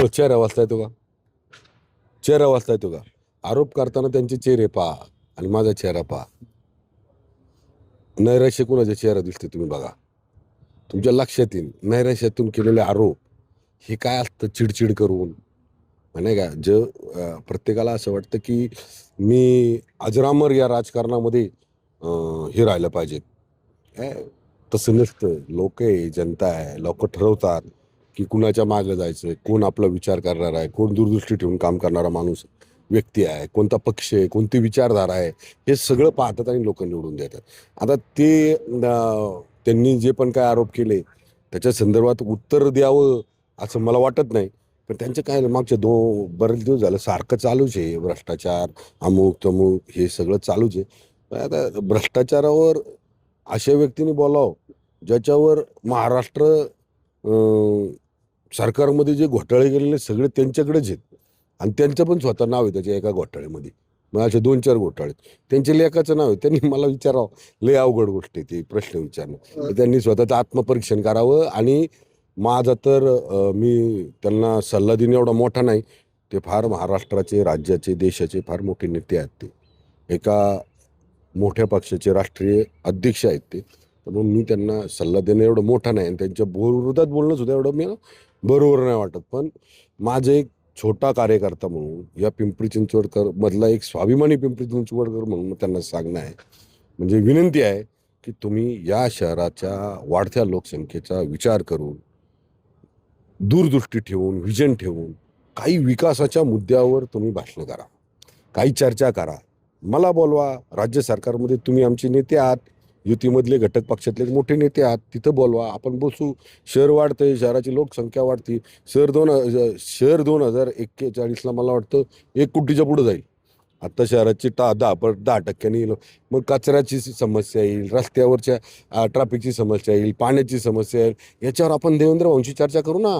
हो चेहरा वाचताय येतो का? चेहरा वाचताय येतो का? आरोप करताना त्यांचे चेहरे पहा आणि माझा चेहरा पहा. नैराश्य कुणाचा चेहरा दिसते तुम्ही बघा. तुमच्या लक्षात येईल नैराश्यातून केलेले आरोप हे काय असतं चिडचिड करून? म्हणे का? ज प्रत्येकाला असं वाटतं की मी अजरामर या राजकारणामध्ये हे राहिलं पाहिजे. तसं नसतं. लोक आहे जनता आहे. लोक ठरवतात. की कुणाच्या मागं जायचं कोण आपला विचार करणार आहे कोण दूरदृष्टी ठेवून काम करणारा माणूस व्यक्ती आहे कोणता पक्ष आहे कोणती विचारधारा आहे हे सगळं पाहतात आणि लोक निवडून देतात. आता ते त्यांनी जे पण काय आरोप केले त्याच्या संदर्भात उत्तर द्यावं असं मला वाटत नाही. पण त्यांचं काय मागचे दो बरेच दिवस झालं सारखं चालूच आहे भ्रष्टाचार अमुक तमुक हे सगळं चालूच आहे. आता भ्रष्टाचारावर अशा व्यक्तीने बोलावं ज्याच्यावर महाराष्ट्र सरकारमध्ये जे घोटाळे गेलेले सगळे त्यांच्याकडेच आहेत. आणि त्यांचं पण स्वतः नाव आहे त्याच्या एका घोटाळ्यामध्ये. मग असे दोन चार घोटाळे आहेत. त्यांच्या लेखाचं नाव आहे. त्यांनी मला विचारावं. लय अवघड गोष्ट आहे ती प्रश्न विचारणं. त्यांनी स्वतःचं आत्मपरीक्षण करावं आणि माझा तर मी त्यांना सल्ला देणे एवढा मोठा नाही. ते फार महाराष्ट्राचे राज्याचे देशाचे फार मोठे नेते आहेत ते. एका मोठ्या पक्षाचे राष्ट्रीय अध्यक्ष आहेत ते. तर म्हणून मी त्यांना सल्ला देणं एवढं मोठा नाही आणि त्यांच्या विरोधात बोलणं सुद्धा एवढं मी बरोबर नाही वाटत. पण माझं एक छोटा कार्यकर्ता म्हणून या पिंपरी चिंचवडकर मधला एक स्वाभिमानी पिंपरी चिंचवडकर म्हणून त्यांना सांगणं आहे. म्हणजे विनंती आहे की तुम्ही या शहराच्या वाढत्या लोकसंख्येचा विचार करून दूरदृष्टी ठेवून विजन ठेवून काही विकासाच्या मुद्द्यावर तुम्ही भाषणं करा. काही चर्चा करा. मला बोलवा. राज्य सरकारमध्ये तुम्ही आमचे नेते आहात. युतीमधले घटक पक्षातले मोठे नेते आहात तिथं बोलवा. आपण बसू. शहर वाढतंय शहराची लोकसंख्या वाढते. शहर दोन शहर दोन हजार एक्केचाळीसला मला वाटतं एक कोटीच्या पुढं जाईल. आत्ता शहराची टा दहा पर दहा टक्क्यांनी येईल. मग कचऱ्याची समस्या येईल रस्त्यावरच्या ट्रॅफिकची समस्या येईल पाण्याची समस्या येईल. याच्यावर आपण देवेंद्र वंशी चर्चा करू ना.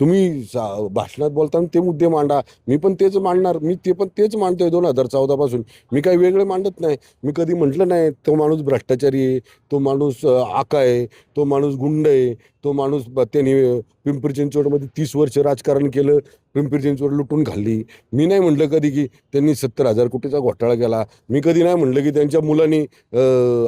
तुम्ही सा- भाषणात बोलताना ते मुद्दे मांडा. मी पण तेच मांडणार. मी ते पण तेच मांडतोय दोन हजार चौदापासून मी काही वेगळे मांडत नाही. मी कधी म्हटलं नाही तो माणूस भ्रष्टाचारी आहे तो माणूस आका आहे तो माणूस गुंड आहे तो माणूस त्यांनी पिंपरी चिंचवडमध्ये तीस वर्ष राजकारण केलं पिंपरी चिंचवड लुटून खाल्ली. मी नाही म्हटलं कधी की त्यांनी सत्तर हजार कोटीचा घोटाळा केला. मी कधी नाही म्हटलं की त्यांच्या मुलांनी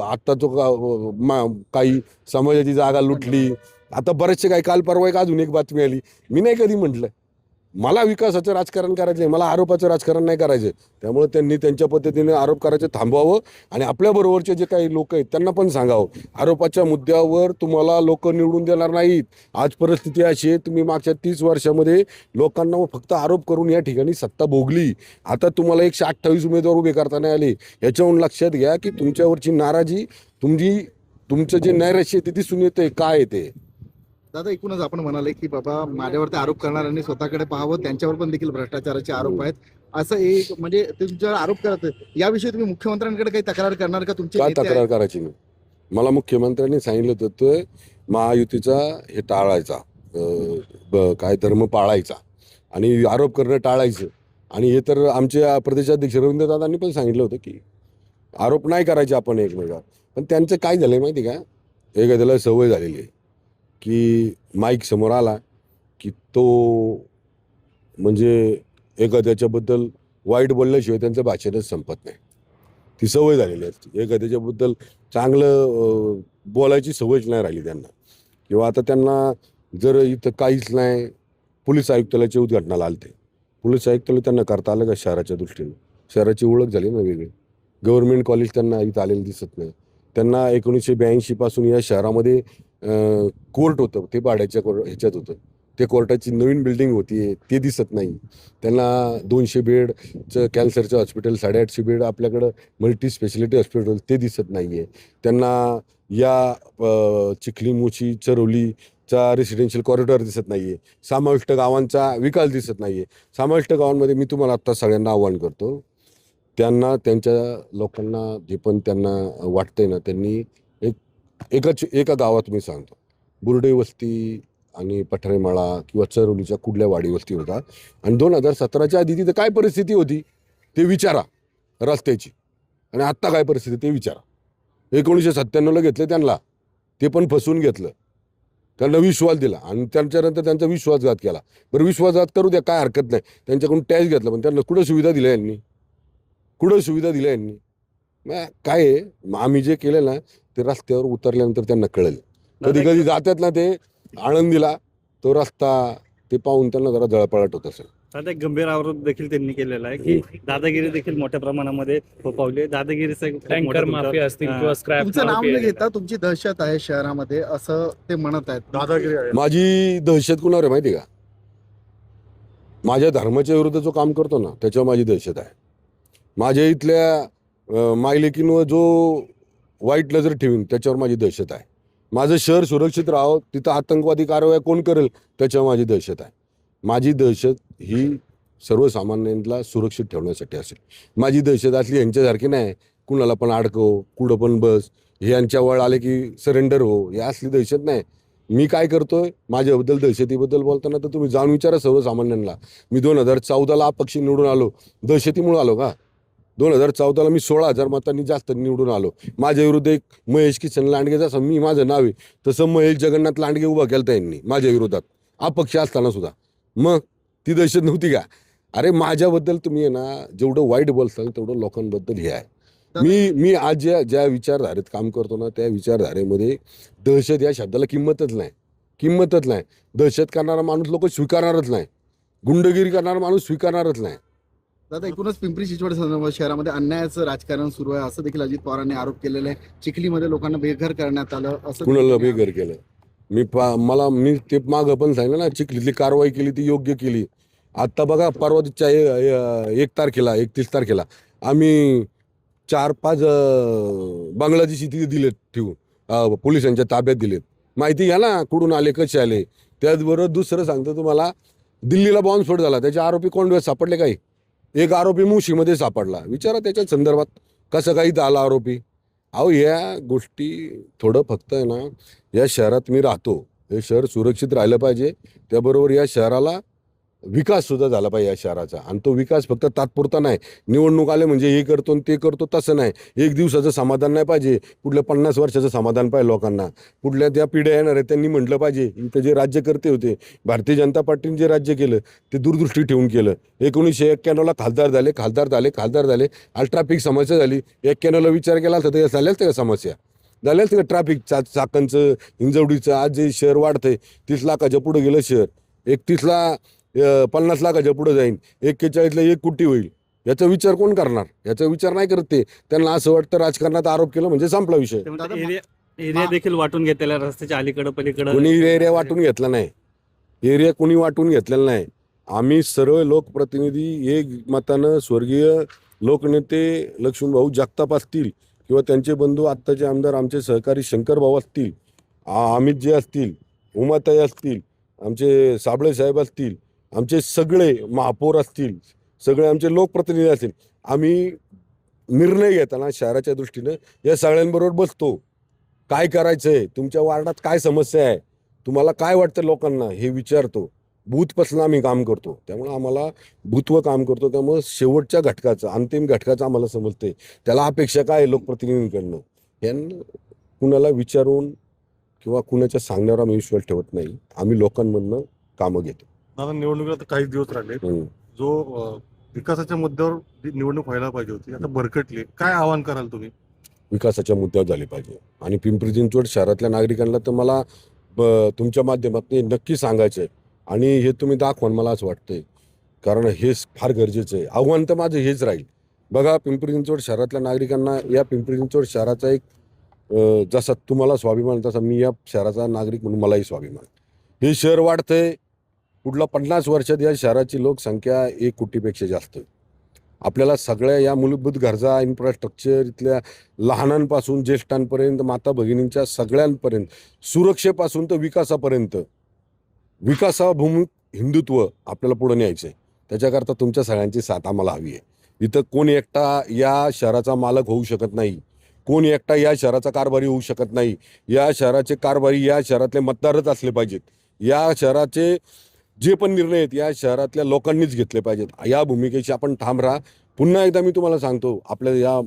आत्ता तो का- मा- काही समाजाची जागा लुटली. आता बरेचसे काही काल परवा एक अजून एक बातमी आली. मी नाही कधी म्हटलं. मला विकासाचं राजकारण करायचं आहे मला आरोपाचं राजकारण नाही करायचं त्यामुळे त्यांनी त्यांच्या पद्धतीने आरोप करायचं थांबवावं आणि आपल्याबरोबरचे जे काही लोक आहेत त्यांना पण सांगावं. आरोपाच्या मुद्द्यावर तुम्हाला लोक निवडून देणार नाहीत. आज परिस्थिती अशी आहे तुम्ही मागच्या तीस वर्षामध्ये लोकांना फक्त आरोप करून या ठिकाणी सत्ता भोगली. आता तुम्हाला एकशे अठ्ठावीस उमेदवार उभे करता नाही आले. याच्याहून लक्षात घ्या की तुमच्यावरची नाराजी तुमची तुमचं जे नैराश्य आहे ते दिसून येतंय. काय येते ते? दादा एकूणच आपण म्हणाले की बाबा माझ्यावरती आरोप करणाऱ्यांनी स्वतःकडे पाहावं त्यांच्यावर पण देखील भ्रष्टाचाराचे आरोप आहेत. असं एक म्हणजे तुमच्यावर आरोप करत. याविषयी तुम्ही मुख्यमंत्र्यांकडे काही तक्रार करणार का? तुमचे काय नेते आहेत? तक्रार करायची नाही मला मुख्यमंत्र्यांनी सांगितलं होतं तो महायुतीचा हे टाळायचा अं, ब- काय धर्म पाळायचा आणि आरोप करणं टाळायचं. आणि हे तर आमचे प्रदेशाध्यक्ष रवींद्र दादांनी पण सांगितलं होतं की आरोप नाही करायचे आपण एकमेकावर. पण त्यांचं काय झालंय माहिती का? एखाद्याला सवय झालेली आहे. की माईक समोर आला की तो म्हणजे एखाद्याच्याबद्दल वाईट बोलल्याशिवाय त्यांचं भाषणच संपत नाही. ती सवय झालेली असते. एखाद्याच्याबद्दल चांगलं बोलायची सवयच नाही राहिली त्यांना. किंवा आता त्यांना जर इथं काहीच नाही पोलीस आयुक्तालयाची उद्घाटनाला आलते. पोलीस आयुक्तालय त्यांना करता आलं का शहराच्या दृष्टीनं? शहराची ओळख झाली ना वेगळी. गव्हर्नमेंट कॉलेज त्यांना इथं आलेलं दिसत नाही. त्यांना एकोणीसशे ब्याऐंशीपासून या शहरामध्ये कोर्ट होतं ते भाड्याच्या कोर ह्याच्यात होतं. ते कोर्टाची नवीन बिल्डिंग होती ते दिसत नाही. त्यांना दोनशे बेडचं कॅन्सरचं हॉस्पिटल साडेआठशे बेड आपल्याकडं मल्टी स्पेशालिटी हॉस्पिटल ते दिसत नाही आहे त्यांना या अ, चिखली मोची चरवलीचा रेसिडेन्शियल कॉरिडॉर दिसत नाही आहे समाविष्ट गावांचा विकास दिसत नाही आहे समाविष्ट गावांमध्ये मी तुम्हाला आत्ता सगळ्यांना आव्हान करतो त्यांना त्यांच्या लोकांना जे पण त्यांना वाटतंय ना त्यांनी एक एकच एका गावात मी सांगतो. बुर्डे वस्ती आणि पठारेमाळा किंवा चरवलीच्या कुठल्या वाडी वस्ती होता. आणि दोन हजार सतराच्या आधी तिथं काय परिस्थिती होती? ते विचारा रस्त्याची. आणि आत्ता काय परिस्थिती ते विचारा. एकोणीसशे सत्त्याण्णवला घेतलं त्यांना. ते पण फसवून घेतलं. त्यांना विश्वास दिला. आणि त्यांच्यानंतर त्यांचा विश्वासघात केला. बरं विश्वासघात करू द्या काय हरकत नाही. त्यांच्याकडून टॅक्स घेतला पण त्यांना कुठं सुविधा दिल्या यांनी? कुठं सुविधा दिल्या यांनी? मग काय आहे? मग आम्ही जे केलं ना ते रस्त्यावर उतरल्यानंतर त्यांना कळेल. कधी कधी जातात ना ते आळंदीला तो रस्ता ते पाहून त्यांना जरा जळपळाट होत असेल. आता एक गंभीर आरोप देखील त्यांनी केलेला आहे की दादागिरी देखील मोठ्या प्रमाणामध्ये फोपावली दादागिरीचा एक खूप मोठा टँकर तुमचा- माफी असतील हा. किंवा स्क्रॅप तुमचं नाव न घेता तुमची दहशत आहे शहरामध्ये असं ते म्हणत आहेत. दादागिरी आहे. माझी दहशत कुणावर आहे माहिती आहे का? माझ्या धर्माच्या विरुद्ध जो काम करतो ना त्याच्यावर माझी दहशत आहे. माझ्या इथल्या अं, मायलेकींवर जो वाईट नजर ठेवीन त्याच्यावर माझी दहशत आहे. माझं शहर सुरक्षित राहावं तिथं आतंकवादी कारवाया कोण करेल त्याच्यावर माझी दहशत आहे. माझी दहशत ही सर्वसामान्यांना सुरक्षित ठेवण्यासाठी असेल. माझी दहशत असली यांच्यासारखी नाही कुणाला पण अडकव कुठं पण बस हे यांच्या वळ आले की सरेंडर हो हे असली दहशत नाही. मी काय करतोय माझ्याबद्दल दहशतीबद्दल बोलताना तर तुम्ही जाणून विचारा सर्वसामान्यांना. मी दोन हजार चौदाला अपक्षी निवडून आलो दहशतीमुळे आलो का? दोन हजार चौदाला मी सोळा हजार मतांनी जास्त निवडून आलो. माझ्या विरुद्ध एक महेश किशन लांडगे जसं मी माझं नाव आहे तसं महेश जगन्नाथ लांडगे उभा केलं त्यांनी माझ्या विरोधात. अपक्ष असताना सुद्धा. मग ती दहशत नव्हती का? अरे माझ्याबद्दल तुम्ही आहे ना जेवढं वाईट बोलताल तेवढं लोकांबद्दल हे आहे. मी मी आज ज्या ज्या विचारधारेत काम करतो ना त्या विचारधारेमध्ये दहशत या शब्दाला किंमतच नाही. किंमतच नाही. दहशत करणारा माणूस लोक स्वीकारणारच नाही. गुंडगिरी करणारा माणूस स्वीकारणारच नाही. दादा एकूणच पिंपरी चिंचवड शहरामध्ये अन्यायाचं राजकारण सुरू आहे. असं देखील अजित पवारांनी आरोप केलेला आहे. चिखलीमध्ये लोकांना बेघर करण्यात आलं. असं कुणाला बेघर केलं? मी पा मला मी ते मागं पण सांगितलं ना चिखलीतली कारवाई केली ती योग्य केली. आत्ता बघा परवाच्या एक तारखेला एकतीस तारखेला आम्ही चार पाच बांगलादेशी तिथे दिलेत ठेवून. पोलिसांच्या ताब्यात दिलेत. माहिती घ्या ना कुठून आले कसे आले? त्याचबरोबर दुसरं सांगतो तुम्हाला दिल्लीला बॉम्बस्फोट झाला. त्याचे आरोपी कोण सापडले काही? एक आरोपी मुशीमध्ये सापडला. विचारा त्याच्या संदर्भात कसं काही आला आरोपी. अहो या गोष्टी थोडं फक्त आहे ना या शहरात मी राहतो. हे शहर सुरक्षित राहिलं पाहिजे. त्याबरोबर या शहराला विकास सुद्धा झाला पाहिजे या शहराचा. आणि तो विकास फक्त तात्पुरता नाही. निवडणूक आले म्हणजे हे करतो आणि ते करतो तसं नाही. एक दिवसाचं समाधान नाही पाहिजे. पुढल्या पन्नास वर्षाचं समाधान पाहिजे लोकांना. पुढल्या त्या पिढ्या येणार आहेत त्यांनी म्हटलं पाहिजे. इथं जे राज्यकर्ते होते भारतीय जनता पार्टीने जे राज्य केलं ते दूरदृष्टी ठेवून केलं. एकोणीसशे एक्क्याण्णवला खासदार झाले खासदार झाले खासदार झाले. आज ट्रॅफिक समस्या झाली. एक्क्याण्णवला विचार केला तर त्या झाल्याच त्या समस्या. झाल्याच त्या ट्रॅफिक चा चाकणचं हिंजवडीचं आज जे शहर वाढतंय तीस लाखाच्या पुढं गेलं शहर. एकतीसला पन्नास लाखाच्या पुढे जाईन. एक्केचाळीसला एक कोटी होईल. याचा विचार कोण करणार? याचा विचार नाही करत ते. त्यांना असं वाटतं राजकारणात आरोप केलं म्हणजे संपला विषय. एरिया एरिया देखील वाटून घेतलेला रस्त्याच्या अलीकडं पलीकडं. कोणी एरिया वाटून घेतला नाही. एरिया कोणी वाटून घेतलेला नाही. आम्ही सर्व लोकप्रतिनिधी एक मतानं स्वर्गीय लोकनेते लक्ष्मणभाऊ जगताप असतील किंवा त्यांचे बंधू आत्ताचे आमदार आमचे सहकारी शंकरभाऊ असतील आ- अमित जे असतील उमाताई असतील आमचे साबळे साहेब असतील आमचे सगळे महापौर असतील सगळे आमचे लोकप्रतिनिधी असतील आम्ही निर्णय घेताना शहराच्या दृष्टीनं या सगळ्यांबरोबर बसतो. काय करायचं आहे तुमच्या वार्डात काय समस्या आहे? तुम्हाला काय वाटतं लोकांना? हे विचारतो. बूथपासून आम्ही काम करतो. त्यामुळं आम्हाला भूतव काम करतो. त्यामुळं शेवटच्या घटकाचं अंतिम घटकाचं आम्हाला समजते त्याला अपेक्षा काय लोकप्रतिनिधींकडनं? यांना कुणाला विचारून किंवा कुणाच्या सांगण्यावर आम्ही विश्वास ठेवत नाही. आम्ही लोकांमधनं कामं घेतो. दादा निवडणुकीला तर काही दिवस राहिले. हम्म. जो अं, विकासाच्या मुद्द्यावर जी निवडणूक व्हायला पाहिजे होती. आता भरकटली. काय आवाहन कराल तुम्ही? विकासाच्या मुद्द्यावर झाले पाहिजे. आणि पिंपरी चिंचवड शहरातल्या नागरिकांना तर मला ब- तुमच्या माध्यमातून हे नक्की सांगायचं आहे आणि हे तुम्ही दाखवा मला असं वाटतंय. कारण हेच फार गरजेचं आहे. आव्हान तर माझं हेच राहील. बघा पिंपरी चिंचवड शहरातल्या नागरिकांना या पिंपरी चिंचवड शहराचा एक अं, जसा तुम्हाला स्वाभिमान तसा मी या शहराचा नागरिक म्हणून मलाही स्वाभिमान हे शहर वाढतंय. पुढलं पन्नास वर्षात या शहराची लोकसंख्या एक कोटीपेक्षा जास्त आहे. आपल्याला सगळ्या या मूलभूत गरजा इन्फ्रास्ट्रक्चर इथल्या लहानांपासून ज्येष्ठांपर्यंत माता भगिनींच्या सगळ्यांपर्यंत सुरक्षेपासून तर विकासापर्यंत. विकासाभिमुख हिंदुत्व आपल्याला पुढे न्यायचं आहे त्याच्याकरता तुमच्या सगळ्यांची साथ आम्हाला हवी आहे. इथं कोण एकटा या शहराचा मालक होऊ शकत नाही. कोण एकटा या शहराचा कारभारी होऊ शकत नाही. या शहराचे कारभारी या शहरातले मतदारच असले पाहिजेत. या शहराचे जे पण निर्णय आहेत या शहरातल्या लोकांनीच घेतले पाहिजेत. या भूमिकेशी आपण ठाम राहा. पुन्हा एकदा मी तुम्हाला सांगतो आपल्या या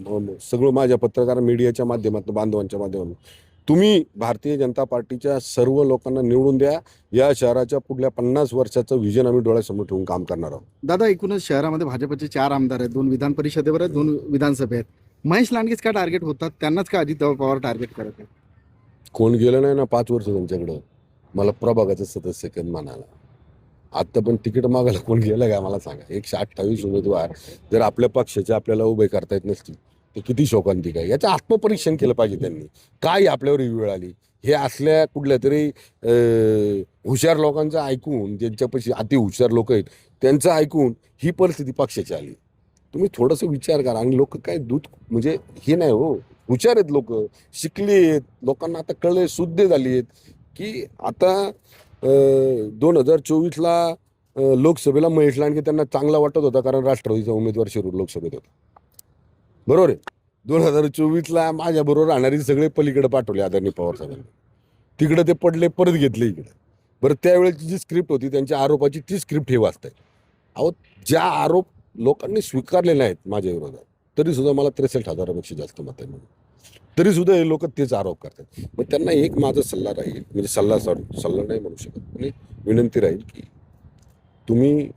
सगळं माझ्या पत्रकार मीडियाच्या माध्यमातून बांधवांच्या माध्यमातून. तुम्ही भारतीय जनता पार्टीच्या सर्व लोकांना निवडून द्या. या शहराच्या पुढल्या पन्नास वर्षाचं विजन आम्ही डोळ्यासमोर ठेवून काम करणार आहोत. दादा एकूणच शहरामध्ये भाजपचे चार आमदार आहेत दोन विधान परिषदेवर आहेत दोन विधानसभे आहेत. महेश लांडगेच का टार्गेट होतात? त्यांनाच का अजित पवार टार्गेट करत आहेत? कोण गेलं नाही ना पाच वर्ष त्यांच्याकडं? मला प्रभागाचं सदस्य म्हणाला? आत्ता पण तिकीट मागायला कोण गेलं का मला सांगा. एकशे अठ्ठावीस उमेदवार जर आपल्या पक्षाचे आपल्याला उभे करता येत नसतील तर किती शोकांतिक आहे याचं आत्मपरीक्षण केलं पाहिजे त्यांनी. काय आपल्यावर ही वेळ आली? हे असल्या कुठल्या तरी हुशार लोकांचं ऐकून ज्यांच्यापाशी अति हुशार लोक आहेत त्यांचं ऐकून ही परिस्थिती पक्षाची आली. तुम्ही थोडंसं विचार करा. आणि लोक काय दूध म्हणजे हे नाही हो. हुशार आहेत लोक. शिकले आहेत. लोकांना आता कळले शुद्ध झाली आहेत. की आता दोन हजार चोवीसला लोकसभेला महेश लांडगे त्यांना चांगला वाटत होता कारण राष्ट्रवादीचा उमेदवार शिरूर लोकसभेत होता. बरोबर आहे? दोन हजार चोवीसला माझ्याबरोबर राहणारी सगळे पलीकडे पाठवले आदरणीय पवार साहेबांनी. तिकडे ते पडले परत घेतले इकडे. बरं त्यावेळेची जी स्क्रिप्ट होती त्यांच्या आरोपाची ती स्क्रिप्ट हे वाचताय अहो ज्या आरोप लोकांनी स्वीकारले नाहीत माझ्या विरोधात तरी सुद्धा मला त्रेसष्ट हजारापेक्षा जास्त मत आहे म्हणून. तरी सुद्धा हे लोक तेच आरोप करतात. मग त्यांना एक माझा सल्ला राहील म्हणजे सल्ला सॉरी सल्ला नाही म्हणू शकत. म्हणजे विनंती राहील की तुम्ही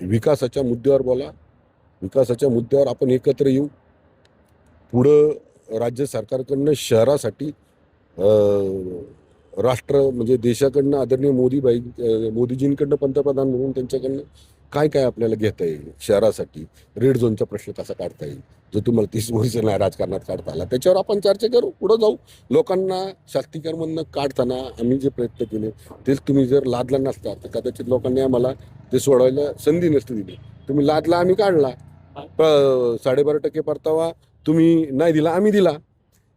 विकासाच्या मुद्द्यावर बोला. विकासाच्या मुद्द्यावर आपण एकत्र येऊ. पुढं राज्य सरकारकडनं शहरासाठी राष्ट्र म्हणजे देशाकडनं आदरणीय मोदीबाई मोदीजींकडनं पंतप्रधान म्हणून त्यांच्याकडनं काय काय आपल्याला घेता येईल शहरासाठी? रेड झोनचा प्रश्न कसा काढता येईल? जो तुम्हाला तीस वर्ष नाही राजकारणात काढता आला त्याच्यावर आपण चर्चा करू पुढं जाऊ. लोकांना शाक्तीकरमधनं काढताना आम्ही जे प्रयत्न केले तेच तुम्ही जर लादला नसता तर कदाचित लोकांनी आम्हाला ते सोडवायला संधी नसती दिली. तुम्ही लादला आम्ही काढला. साडेबारा टक्के परतावा तुम्ही नाही दिला आम्ही दिला.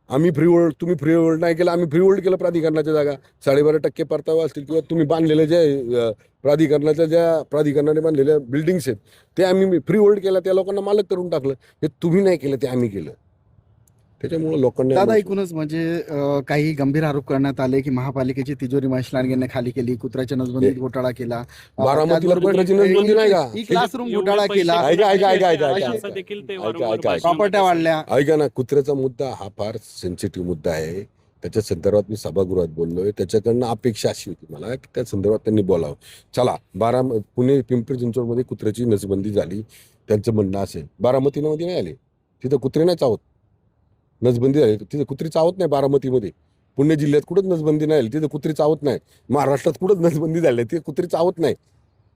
आम्ही फ्री होल्ड तुम्ही फ्री होल्ड नाही केलं आम्ही फ्री होल्ड केलं प्राधिकरणाच्या जागा. साडेबारा टक्के परतावा असतील किंवा तुम्ही बांधलेल्या ज्या प्राधिकरणाच्या ज्या प्राधिकरणाने बांधलेल्या बिल्डिंग्स आहेत ते आम्ही फ्री होल्ड केला त्या लोकांना मालक करून टाकलं. हे तुम्ही नाही केलं ते आम्ही केलं. त्याच्यामुळे लोकांनी दादा एकूणच म्हणजे अं, काही गंभीर आरोप करण्यात आले की महापालिकेची तिजोरी महेश लांडगेंनी खाली केली कुत्र्याच्या नसबंदीत घोटाळा केला. अं, बारामतीवर त्याचबरोबर कुत्र्याची नसबंदी नाही का? ई क्लासरूम घोटाळा केला. ऐका, ऐका, ऐका, ऐका, ऐका, असं ऐका. देखील ते ऐका, वारंवार ऐका, ऐका. भाषणामध्ये प्रॉपर्ट्या वाढल्या. ऐका ना कुत्र्याचा मुद्दा हा फार सेन्सिटिव्ह मुद्दा आहे. त्याच्या संदर्भात मी सभागृहात बोललोय. त्याच्याकडनं अपेक्षा अशी होती मला की त्या संदर्भात त्यांनी बोलावं. चला बारा पुणे पिंपरी चिंचवडमध्ये कुत्र्याची नसबंदी झाली. त्यांचं म्हणणं असेल बारामतीमध्ये नाही आले. तिथं कुत्रे नाही चावत नसबंदी झाली तिथं कुत्री चावत नाही बारामतीमध्ये. पुणे जिल्ह्यात कुठंच नसबंदी नाही. आली तिथं कुत्री चावत नाही. महाराष्ट्रात कुठंच नसबंदी झाली तिथे कुत्री चावत नाही.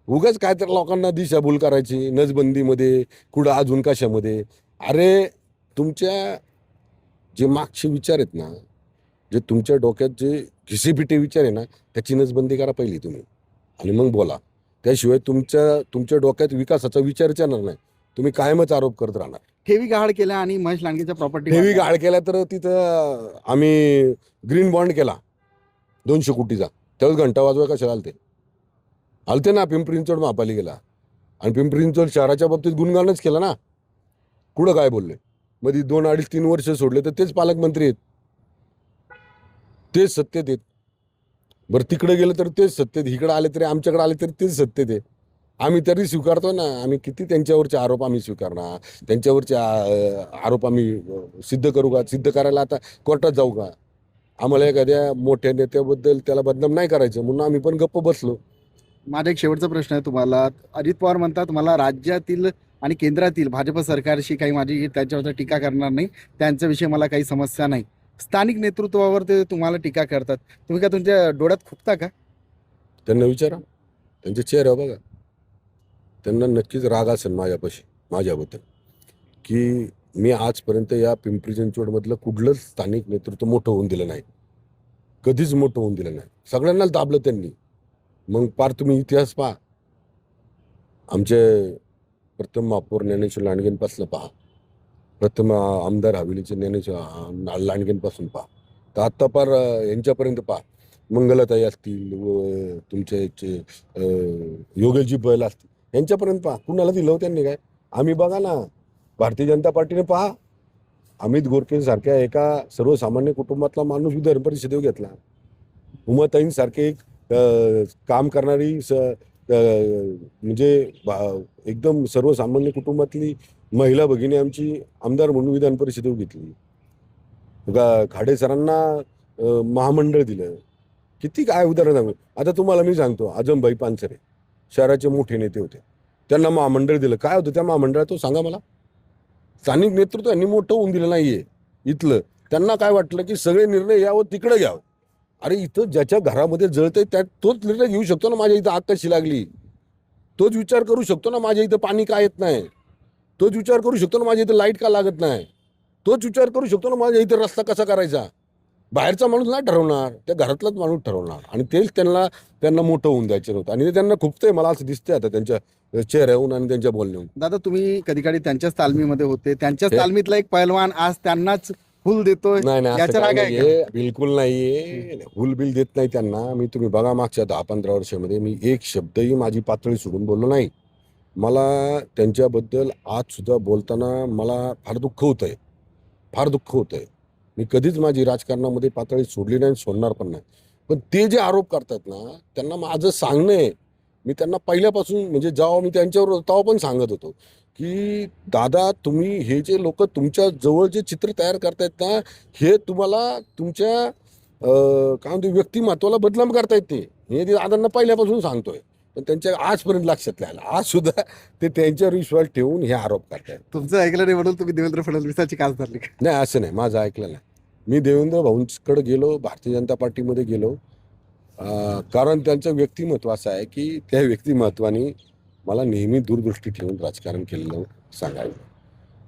उगाच काय तर लोकांना दिशाभूल करायची नसबंदीमध्ये कुठं अजून कशामध्ये. अरे तुमच्या जे मागचे विचार आहेत ना जे तुमच्या डोक्यात जे घिसेपिटे विचार आहे ना त्याची नसबंदी करा पहिली तुम्ही. आणि मग बोला. त्याशिवाय तुमच्या तुमच्या डोक्यात विकासाचा विचारच येणार नाही. तुम्ही कायमच आरोप करत राहणार. ठेवी गहाळ केल्या आणि महेश लांडगेच्या प्रॉपर्टी ठेवी गाळ केला तर तिथं आम्ही ग्रीन बॉन्ड केला. दोनशे कोटीचा. त्यावेळेस घंटा वाजवाय कशाला आलते? आलते ना पिंपरी चिंचवड महापालिकेला. आणि पिंपरी चिंचवड शहराच्या बाबतीत गुणगानच केलं ना. कुठं काय बोलले? मध्ये दोन अडीच तीन वर्ष सोडले तर तेच पालकमंत्री आहेत. तेच सत्तेत आहेत. बरं तिकडे गेलं तर तेच सत्तेत इकडे आले तरी आमच्याकडे आले तरी तेच सत्तेत आहे आम्ही तरी स्वीकारतो ना. आम्ही किती त्यांच्यावरचे आरोप आम्ही स्वीकारणार? त्यांच्यावरचे आरोप आम्ही सिद्ध करू का? सिद्ध करायला आता कोर्टात जाऊ का? आम्हाला एखाद्या मोठ्या नेत्याबद्दल त्याला बदनाम नाही करायचं म्हणून आम्ही पण गप्प बसलो. माझा एक शेवटचा प्रश्न आहे तुम्हाला. अजित पवार म्हणतात मला राज्यातील आणि केंद्रातील भाजप सरकारशी काही माझी त्याच्यावर टीका करणार नाही. त्यांच्याविषयी मला काही समस्या नाही. स्थानिक नेतृत्वावर ते तुम्हाला टीका करतात. तुम्ही का तुमच्या डोळ्यात खुपता का? त्यांना विचारा. त्यांच्या चेहऱ्यावर बघा. त्यांना नक्कीच राग असेल माझ्यापाशी माझ्याबद्दल. की मी आजपर्यंत या पिंपरी चिंचवडमधलं कुठलंच स्थानिक नेतृत्व मोठं होऊन दिलं नाही. कधीच मोठं होऊन दिलं नाही. सगळ्यांनाच दाबलं त्यांनी. मग पार तुम्ही इतिहास पहा. आमचे प्रथम महापौर ज्ञानेश्वर लांडगेंपासून पहा. प्रथम आमदार हवेलीचे ज्ञानेश्वर लांडगेंपासून पहा. तर आत्ता पार यांच्यापर्यंत पहा. मंगलताई असतील व तुमच्या याचे योगेशजी बैल असतील. यांच्यापर्यंत पहा. कुणाला दिलं त्यांनी काय? आम्ही बघा ना. भारतीय जनता पार्टीने पहा. अमित गोरखेसारख्या एका सर्वसामान्य कुटुंबातला माणूस विधान परिषदेवर घेतला. उमाताईंसारखे एक काम करणारी स म्हणजे एकदम सर्वसामान्य कुटुंबातली महिला भगिनी आमची आमदार म्हणून विधान परिषदेवर घेतली. खाडे सरांना महामंडळ दिलं. किती काय उदाहरण आता तुम्हाला मी सांगतो आजमभाई पानसरे. शहराचे मोठे नेते होते. त्यांना महामंडळ दिलं. काय होतं त्या महामंडळात तो सांगा मला. स्थानिक नेतृत्व यांनी मोठं होऊन दिलं नाहीये. इथलं. त्यांना काय वाटलं की सगळे निर्णय यावं तिकडे घ्यावं. अरे इथं ज्याच्या घरामध्ये जळतंय त्या तोच निर्णय घेऊ शकतो ना माझ्या इथं आग कशी लागली? तोच विचार करू शकतो ना माझ्या इथं पाणी का येत नाही? तोच विचार करू शकतो ना माझ्या इथं लाइट का लागत नाही? तोच विचार करू शकतो ना माझ्या इथं रस्ता कसा करायचा? बाहेरचा माणूस नाही ठरवणार त्या घरातलाच माणूस ठरवणार. आणि तेच त्यांना त्यांना मोठं होऊन द्यायचं नव्हतं. आणि ते त्यांना खुपतंय मला असं दिसतंय आता त्यांच्या चेहऱ्याहून आणि त्यांच्या बोलण्याहून. दादा तुम्ही कधी कधी त्यांच्याच तालमीमध्ये होते. त्यांच्याच तालमीतला एक पैलवान आज त्यांनाच फुल देतोय. नाही नाही असं याचा काही राग आहे नाहीये. बिलकुल नाहीये. हुल बिल देत नाही त्यांना. मी तुम्ही बघा मागच्या दहा पंधरा वर्षामध्ये मी एक शब्दही माझी पातळी सोडून बोललो नाही. मला त्यांच्याबद्दल आज सुद्धा बोलताना मला फार दुःख होतंय. फार दुःख होतंय. मी कधीच माझी राजकारणामध्ये पातळी सोडली नाही आणि सोडणार पण नाही. पण ते जे आरोप करतात ना त्यांना माझं सांगणं आहे. मी त्यांना पहिल्यापासून म्हणजे जेव्हा मी त्यांच्यावर तेव्हा पण सांगत होतो की दादा तुम्ही हे जे लोक तुमच्या जवळ जे चित्र तयार करतायत ना हे तुम्हाला तुमच्या काय म्हणतो व्यक्तिमत्वाला बदनाम करतायत ते. हे ते दादांना पहिल्यापासून सांगतोय. पण त्यांच्या आजपर्यंत लक्षात आलं. आज सुद्धा ते त्यांच्यावर विश्वास ठेवून हे आरोप करतायत. तुमचं ऐकलं नाही म्हणून तुम्ही देवेंद्र फडणवीसाची कास धरली? नाही असं नाही. माझं ऐकलं नाही. मी देवेंद्र भाऊंकडे गेलो भारतीय जनता पार्टीमध्ये गेलो. कारण त्यांचं व्यक्तिमत्व असं आहे की त्या व्यक्तिमत्वाने मला नेहमी दूरदृष्टी ठेवून राजकारण केलेलं सांगायचं.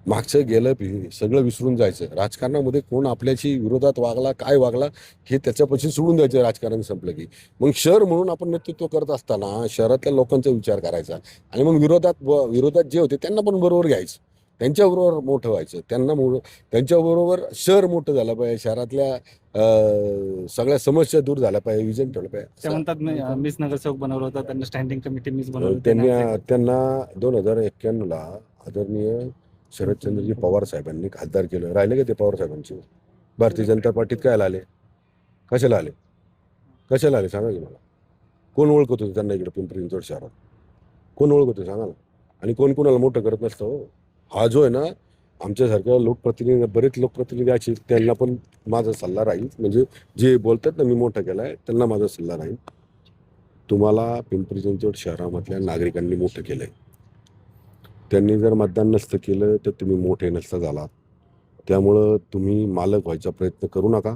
मागचं गेलं सगळं विसरून जायचं. राजकारणामध्ये कोण आपल्याशी विरोधात वागला काय वागला हे त्याच्यापाशी सोडून द्यायचं राजकारण संपलं की. मग शहर म्हणून आपण नेतृत्व करत असताना शहरातल्या लोकांचा विचार करायचा. आणि मग विरोधात विरोधात जे होते त्यांना पण बरोबर घ्यायचं. त्यांच्याबरोबर मोठं व्हायचं. त्यांना मो त्यांच्याबरोबर शहर मोठं झालं पाहिजे शहरातल्या सगळ्या समस्या दूर झाल्या पाहिजे विजन ठेवलं ते पाहिजे म्हणतात नगरसेवक बनवलं होतं त्यांना स्टँडिंग कमिटी मीच बनवली त्यांनी दोन हजार एक्क्याण्णवला आदरणीय शरदचंद्रजी पवार साहेबांनी खासदार केलं. राहिले का ते पवार साहेबांचे? भारतीय जनता पार्टीत काय आले? कशाला आले? कशाला आले? सांगा की मला. कोण ओळखत होते त्यांना इकडे पिंपरी चिंचवड शहरात? कोण ओळखत होते? सांगा ना. आणि कोण कोणाला मोठं करत नसतं हो. हा जो आहे ना आमच्यासारख्या लोकप्रतिनिधी बरेच लोकप्रतिनिधी असे त्यांना पण माझा सल्ला राहील. म्हणजे जे बोलतात ना मी मोठं केलं आहे त्यांना माझा सल्ला राहील. तुम्हाला पिंपरी चिंचवड शहरामधल्या नागरिकांनी मोठं केलं आहे त्यांनी जर मतदान नसतं केलं तर तुम्ही मोठे नसता झालात. त्यामुळं तुम्ही मालक व्हायचा प्रयत्न करू नका.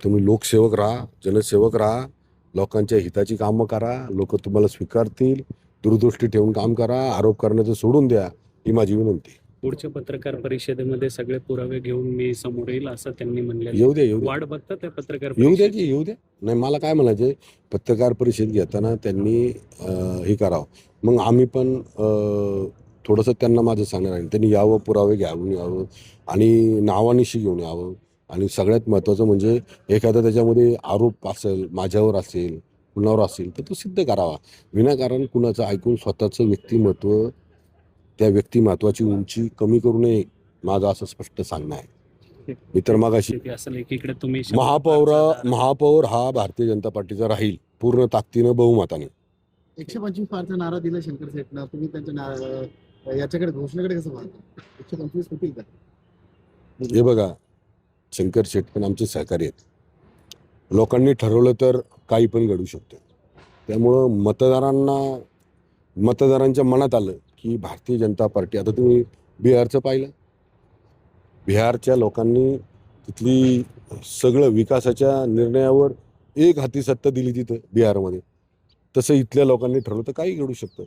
तुम्ही लोकसेवक राहा जनसेवक राहा लोकांच्या हिताची कामं करा लोक तुम्हाला स्वीकारतील दूरदृष्टी ठेवून काम करा आरोप करण्याचं सोडून द्या. ही माझी विनंती. पुढच्या पत्रकार परिषदेमध्ये सगळे पुरावे घेऊन मी समोर येईल असं त्यांनी म्हणले येऊ द्या येऊ द्या वाट बघतात त्या पत्रकार येऊ द्या? की येऊ द्या नाही मला काय म्हणायचं पत्रकार परिषद घेताना त्यांनी अं, हे करावं. मग आम्ही पण अं, थोडंसं त्यांना माझं सांगणार आहे. त्यांनी यावं पुरावे घ्यावून यावं आणि नावानिशी घेऊन यावं. आणि सगळ्यात महत्त्वाचं म्हणजे एखादा त्याच्यामध्ये आरोप असेल माझ्यावर असेल कुणावर असेल तर तो सिद्ध करावा. विनाकारण कुणाचं ऐकून स्वतःचं व्यक्तिमत्व त्या व्यक्तिमत्वाची उंची कमी करू नये माझं असं स्पष्ट सांगणं आहे. मी तर मगाशी महापौर महापौर हा भारतीय जनता पार्टीचा राहील पूर्ण ताकदीनं बहुमताने. एकशे पंचवीस पारचा नारा दिला शंकर सेटनं तुम्ही त्यांच्या ना- याच्याकडे घोषणेकडे कसं पाहता? एकशे पंचवीस होतील का हे बघा शंकर शेट पण आमचे सहकारी आहेत. लोकांनी ठरवलं तर काही पण घडू शकतं. त्यामुळं मतदारांना मतदारांच्या मनात आलं की भारतीय जनता पार्टी. आता तुम्ही बिहारचं पाहिलं. बिहारच्या लोकांनी तिथली सगळं विकासाच्या निर्णयावर एक हाती सत्ता दिली तिथं बिहारमध्ये. तसं इथल्या लोकांनी ठरवलं तर काही घडू शकतं.